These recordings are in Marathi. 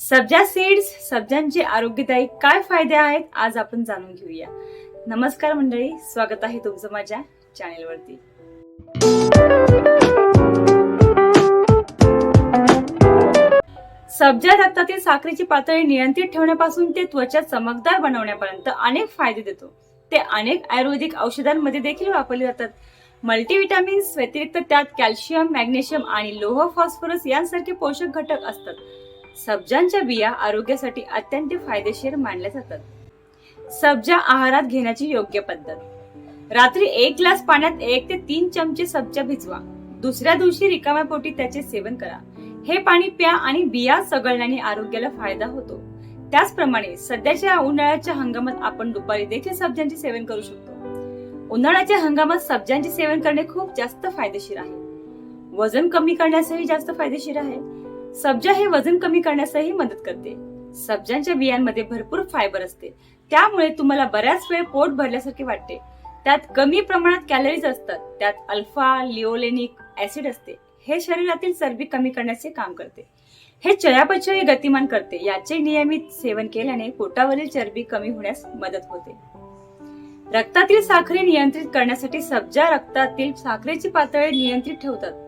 सब्जा सीड्स सब्जांचे आरोग्यदायी काय फायदे आहेत आज आपण जाणून घेऊया. नमस्कार मंडळी स्वागत आहे तुमचं माझ्या चॅनेलवरती. सब्जा रक्तातील साखरेची पातळी नियंत्रित ठेवण्यापासून ते त्वचा चमकदार बनवण्यापर्यंत अनेक फायदे देतो. ते अनेक आयुर्वेदिक औषधांमध्ये देखील वापरले जातात. मल्टीव्हिटॅमिन्स व्यतिरिक्त त्यात कॅल्शियम मॅग्नेशियम आणि लोह फॉस्फरस यांसारखे पोषक घटक असतात. सब्जांच्या बिया आरोग्यासाठी अत्यंत फायदेशीर मानल्या जातात. सब्जा आहारात घेण्याची योग्य पद्धत. रात्री एक ग्लास पाण्यात एक ते तीन चमचे सब्जा भिजवा. दुसऱ्या दिवशी रिकाम्या पोटी त्याचे सेवन करा. हे पाणी प्या आणि बिया सगळण्याने आरोग्याला फायदा होतो. त्याचप्रमाणे सध्याच्या उन्हाळ्याच्या हंगामात आपण दुपारी देखील सब्जांचे सेवन करू शकतो. उन्हाळ्याच्या हंगामात सब्जांचे सेवन करणे खूप जास्त फायदेशीर आहे. वजन कमी करण्यासही जास्त फायदेशीर आहे. सब्जा हे वजन कमी करण्यासही मदत करते. सब्जांच्या बियांमध्ये भरपूर फायबर असते. त्यामुळे तुम्हाला बऱ्याच वेळ पोट भरल्यासारखे वाटते. त्यात कमी प्रमाणात कॅलरीज असतात. त्यात अल्फा लिओलेनिक ऍसिड असते. हे शरीरातील चरबी कमी करण्याचे काम करते. हे चयापचय गतिमान करते. याचे नियमित सेवन केल्याने पोटावरील चरबी कमी होण्यास मदत होते. रक्तातील साखरे नियंत्रित करण्यासाठी सब्जा रक्तातील साखरेची पातळी नियंत्रित ठेवतात.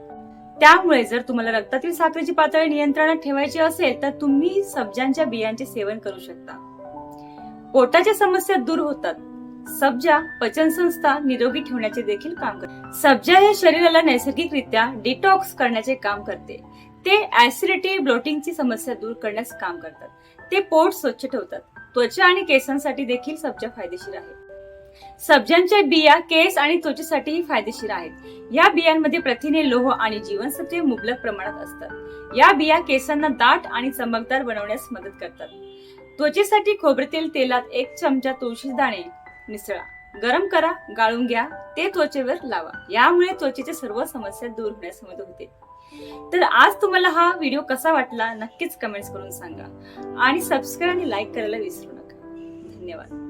त्यामुळे जर तुम्हाला रक्तातील साखरेची पातळी नियंत्रणात ठेवायची असेल तर तुम्ही सब्जांच्या बियांचे सेवन करू शकता. पोटाच्या समस्या दूर होतात. सब्जा पचन संस्था निरोगी ठेवण्याचे देखील काम करते. सब्जा हे शरीराला नैसर्गिकरित्या डिटॉक्स करण्याचे काम करते. ते ऍसिडिटी ब्लोटिंगची समस्या दूर करण्यास काम करतात. ते पोट स्वच्छ ठेवतात. त्वचा आणि केसांसाठी देखील सब्जा फायदेशीर आहे. सब्जांच्या बिया केस आणि त्वचेसाठीही फायदेशीर आहेत. या बियांमध्ये प्रथिने लोह आणि जीवनसत्वे मुबलक प्रमाणात असतात. या बिया केसांना दाट आणि चमकदार बनवण्यास मदत करतात. त्वचेसाठी खोबरेतील तेलात एक चमचा तुळशी दाणे मिसळा. गरम करा गाळून घ्या ते त्वचेवर लावा. यामुळे त्वचेच्या सर्व समस्या दूर होण्यास मदत होते. तर आज तुम्हाला हा व्हिडिओ कसा वाटला नक्कीच कमेंट्स करून सांगा. आणि सबस्क्राईब आणि लाईक करायला विसरू नका. धन्यवाद.